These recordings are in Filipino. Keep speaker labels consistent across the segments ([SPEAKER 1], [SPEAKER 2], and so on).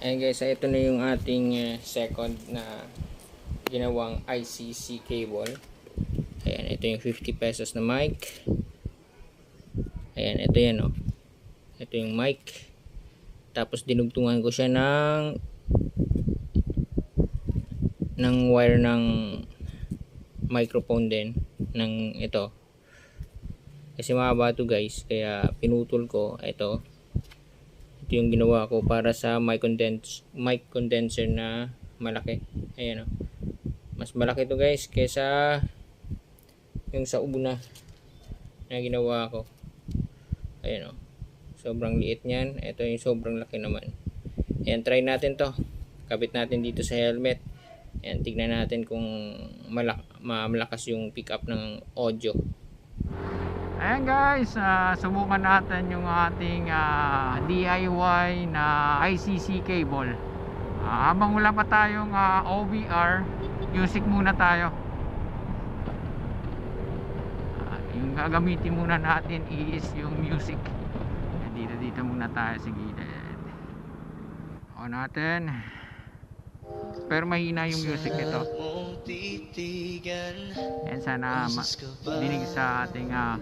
[SPEAKER 1] Ayan guys, ito na yung ating eh, second na ginawang ICC cable. Ayan, ito yung 50 pesos na mic. Ayan, ito yan oh. Ito yung mic. Tapos dinugtungan ko siya ng ng wire ng microphone din ng ito. Kasi mahaba to guys, kaya pinutol ko ito ito yung ginawa ko para sa mic condense mic condenser na malaki. Ayan o mas malaki to guys kesa yung sa una na ginawa ko. Ayan o sobrang liit niyan. Ito yung sobrang laki naman. Ayan try natin to. Kabit natin dito sa helmet. Ayan tignan natin kung malak ma- malakas yung pick up ng audio Ayan guys, ah, subukan natin yung ating ah, DIY na ICC cable. Ah, habang wala pa tayong ah, OBR, music muna tayo. Ah, yung gagamitin muna natin is yung music. Dito dito muna tayo sa gilid. On natin. Pero mahina yung music nito. Yan sana dinig sa ating ah,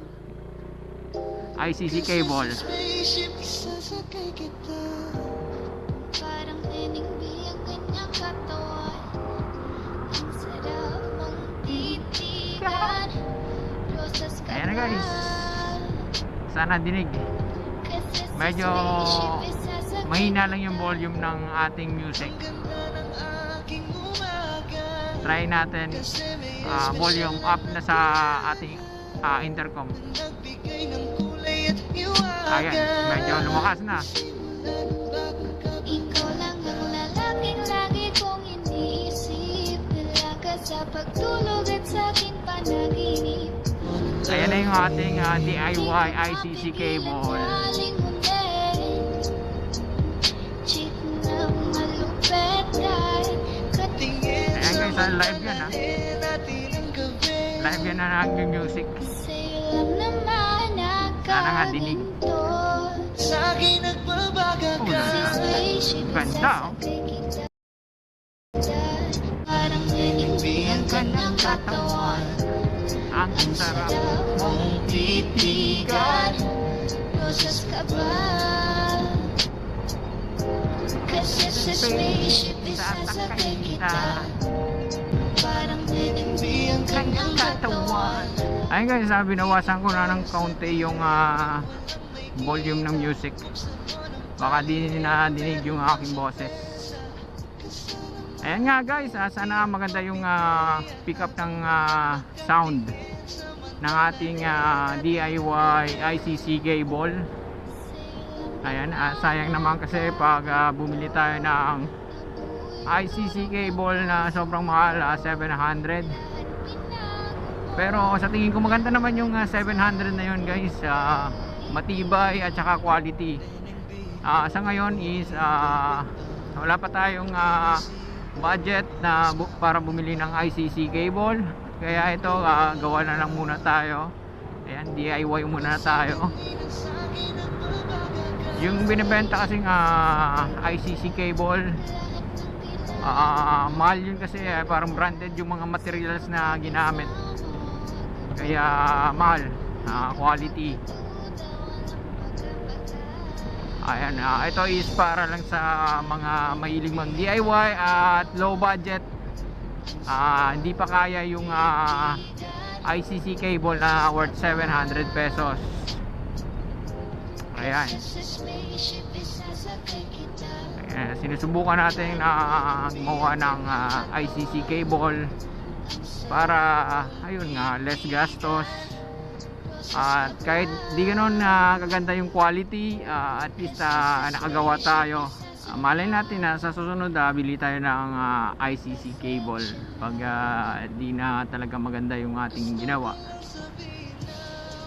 [SPEAKER 2] Rosas ka
[SPEAKER 1] Ayan na, guys. Sana dinig. Medyo Mahina lang yung volume ng ating music. Try natin ah, volume up na sa ating ah, intercom. Ayan, medyo lumakas na.
[SPEAKER 2] Ikaw lang ang lalaking lagi kong iniisip Dala ka sa pagtulog at sa aking panaginip
[SPEAKER 1] Ayan na yung ating ah, DIY ICC cable. Ayan guys, ah, live yan ha. Live yan na yung music.
[SPEAKER 2] Sa'yo lang naman
[SPEAKER 1] Sana nga dinig.
[SPEAKER 2] Sa akin nagbabaga
[SPEAKER 1] Oh, na- Ganda oh.
[SPEAKER 2] Parang nanimbihan ka ng katawan
[SPEAKER 1] Ang sarap.
[SPEAKER 2] mong titigan Rosas ka ba? Kasi sa spaceship isasakay kita Parang nanimbihan ka ng katawan
[SPEAKER 1] Ayun guys, ah, binawasan ko na ng kaunti yung ah, volume ng music. Baka di na dinig yung aking boses. Ayan nga guys, ah, sana maganda yung ah, pick up ng ah, sound ng ating ah, DIY ICC cable. Ayan, ah, sayang naman kasi pag ah, bumili tayo ng ICC cable na sobrang mahal, ah, 700. Pero sa tingin ko maganda naman yung ah, 700 na yun guys. Ah, matibay at saka quality. Ah, sa ngayon is ah, wala pa tayong ah, budget na bu- para bumili ng ICC cable. Kaya ito ah, gawa na lang muna tayo. Ayan, DIY muna tayo. Yung binibenta kasing ah, ICC cable ah, mahal yun kasi eh, parang branded yung mga materials na ginamit kaya mahal ah, quality. Ayan ah, ito is para lang sa mga mahilig mag DIY at low budget. Ah, hindi pa kaya yung ah, ICC cable na worth 700 pesos. Ayan. Ayan, sinusubukan natin na gumawa ng ah, ICC cable para ayun nga less gastos at kahit di ganoon na kaganda yung quality ah, at least ah, nakagawa tayo Ah, malay natin na sa susunod ah, bili tayo ng ah, ICC cable pag ah, di na talaga maganda yung ating ginawa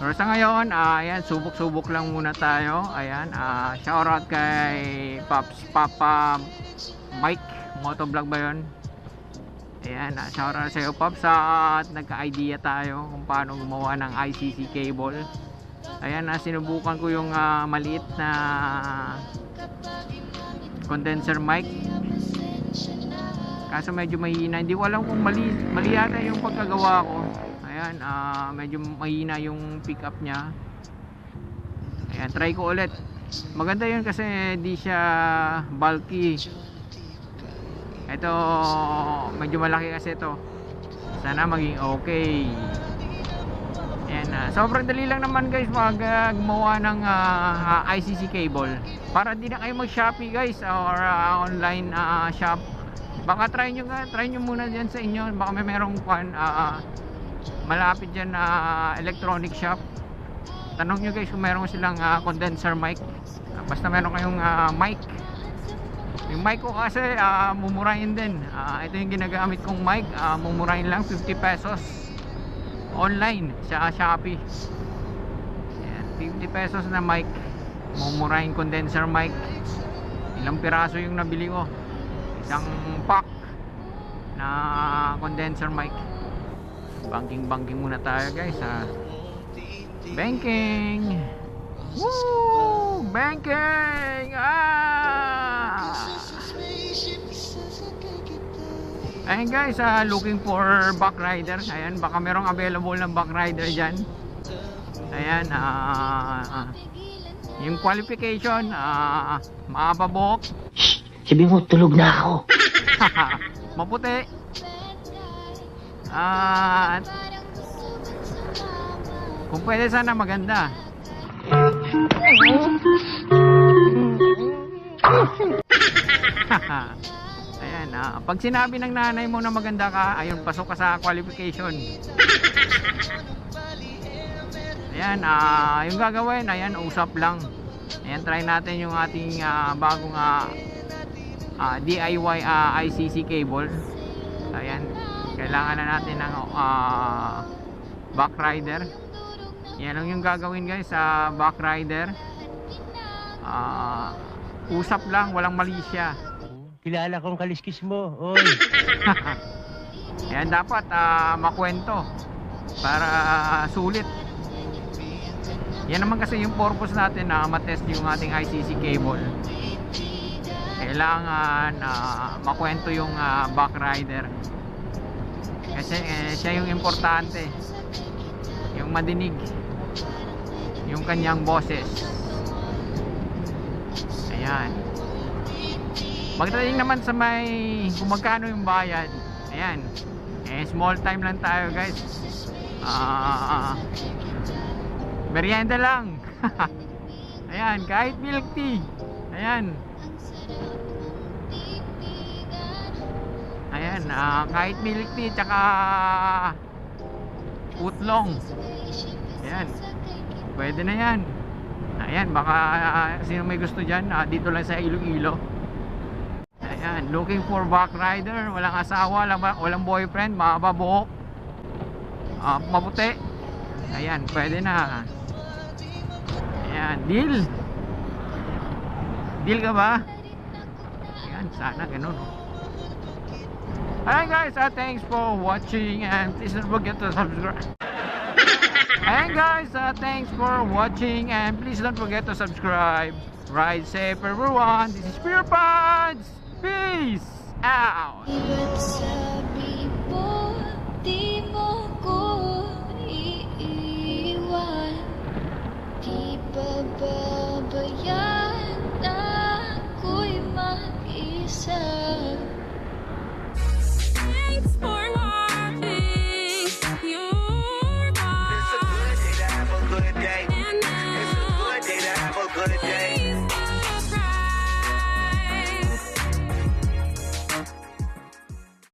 [SPEAKER 1] pero sa ngayon, ah, ayan, subok-subok lang muna tayo. Ayan, ah, shoutout kay Pops Papa Mike, motovlog ba yun? Ayan, ah, shoutout sa iyo Pops at nagka-idea tayo kung paano gumawa ng ICC cable. Ayan, ah, sinubukan ko yung ah, maliit na condenser mic. Kaso medyo mahina. Hindi ko alam kung mali, mali yata yung pagkagawa ko. Ayan ah, medyo mahina yung pick up nya ayan try ko ulit. Maganda yun kasi di siya bulky ito medyo malaki kasi ito. Sana maging okay. Ayan, ah, sobrang dali lang naman guys mag ah, gumawa ng ah, ah, ICC cable. Para di na kayo mag Shopee guys or ah, online ah, shop. Baka try nyo nga try nyo muna dyan sa inyo. Baka may merong kwan, ah, malapit dyan na electronic shop. Tanong nyo guys kung meron silang ah, condenser mic. Ah, basta meron kayong ah, mic yung mic ko kasi ah, mumurahin din. Ah, ito yung ginagamit kong mic. Ah, mumurahin lang 50 pesos. Online sa Shopee. Ayan, 50 pesos na mic. Mumurahin condenser mic. Ilang piraso yung nabili ko? Isang pack na condenser mic. Banking banking muna tayo guys ha? Banking! Woo! banking! Ah Ayan guys, ah, looking for back rider. Ayan, baka merong available ng back rider dyan. Ayan, ah, yung qualification, ah, maababok,
[SPEAKER 3] Sabi mo, tulog na ako.
[SPEAKER 1] maputi, ah, at kung pwede sana maganda. Ayan, ah, pag sinabi ng nanay mo na maganda ka, ayun, pasok ka sa qualification. Ayan, ah, yung gagawin, ayan, usap lang. Ayan, try natin yung ating ah, bagong ah, ah, DIY ah, ICC cable. Ayan, kailangan na natin ng ah, back rider. Yan lang yung gagawin guys sa back rider. Ah, usap lang, walang mali siya.
[SPEAKER 3] Kilala kong kaliskis mo. Oy.
[SPEAKER 1] Ayan dapat ah, makwento para ah, sulit. Yan naman kasi yung purpose natin na matest yung ating ICC cable. Kailangan ah, makwento yung ah, back rider. Kasi eh, siya yung importante. Yung madinig. Yung kanyang boses. Ayan. Pagdating naman sa may kung magkano yung bayad. Ayan. Eh, small time lang tayo guys. Ah, merienda lang. Ayan, kahit milk tea. Ayan. Ayan, ah, kahit milk tea tsaka utlong. Ayan. Pwede na yan. Ayan, baka ah, sino may gusto dyan, ah, dito lang sa Iloilo. Ayan, looking for back rider, walang asawa, walang, walang boyfriend, mahaba buhok. Ah, maputi. Ayan, pwede na. Ayan, deal. Deal ka ba? Ayan, sana ganun. Alright guys, uh, thanks for watching and please don't forget to subscribe. And guys, uh, thanks for watching and please don't forget to subscribe. Ride safe everyone. This is Pure Pods. Peace out.
[SPEAKER 2] Ba't sabi mo, di mo ko iiwan Di pababayaan ako'y mag-isa
[SPEAKER 4] Thanks for